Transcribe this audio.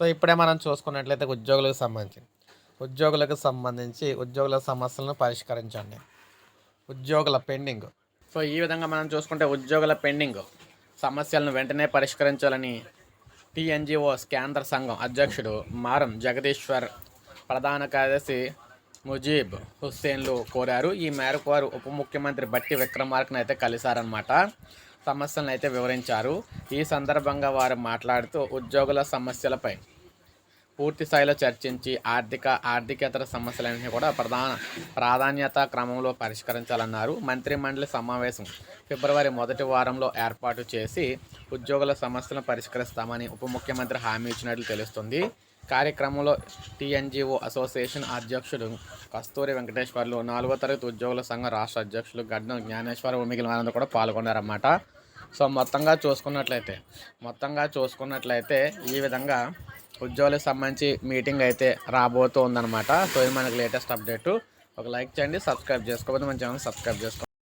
So ఇప్పుడే మనం చూసుకున్నట్లయితే ఉద్యోగులకు సంబంధించి ఉద్యోగులకు సంబంధించి ఉద్యోగుల సమస్యలను పరిష్కరించండి. ఉద్యోగుల పెండింగ్. సో ఈ విధంగా మనం చూసుకుంటే ఉద్యోగుల పెండింగ్. సమస్యలను వెంటనే పరిష్కరించాలని టీఎన్జిఓస్ కేంద్ర సంఘం అధ్యక్షుడు మారం జగదీశ్వర్ ప్రధాన కార్యదర్శి ముజీబ్ హుస్సేన్లు కోరారు. ఈ మేరకు వారు ఉప ముఖ్యమంత్రి బట్టి విక్రమార్కను అయితే కలిశారనమాట సమస్యలను అయితే వివరించారు. ఈ సందర్భంగా వారు మాట్లాడుతూ ఉద్యోగుల సమస్యలపై పూర్తి స్థాయిలో చర్చించి ఆర్థిక ఆర్థికేతర సమస్యలన్నీ కూడా ప్రధాన ప్రాధాన్యత క్రమంలో పరిష్కరించాలన్నారు. మంత్రి మండలి సమావేశం ఫిబ్రవరి మొదటి వారంలో ఏర్పాటు చేసి ఉద్యోగుల సమస్యలను పరిష్కరిస్తామని ఉప ముఖ్యమంత్రి హామీ ఇచ్చినట్లు తెలుస్తుంది. కార్యక్రమంలో టీఎన్జిఓ అసోసియేషన్ అధ్యక్షుడు కస్తూరి వెంకటేశ్వర్లు నాలుగో తరగతి ఉద్యోగుల సంఘం రాష్ట్ర అధ్యక్షులు గడ్డం జ్ఞానేశ్వర మిగిలిన వారందరూ కూడా పాల్గొన్నారన్నమాట. సో మొత్తంగా చూసుకున్నట్లయితే మొత్తంగా చూసుకున్నట్లయితే ఈ విధంగా ఉద్యోగులకు సంబంధించి మీటింగ్ అయితే రాబోతూ ఉందన్నమాట సో ఇది మనకి లేటెస్ట్ అప్డేట్. ఒక లైక్ చేయండి సబ్స్క్రైబ్ చేసుకోకపోతే మన ఛానల్ సబ్స్క్రైబ్ చేసుకోండి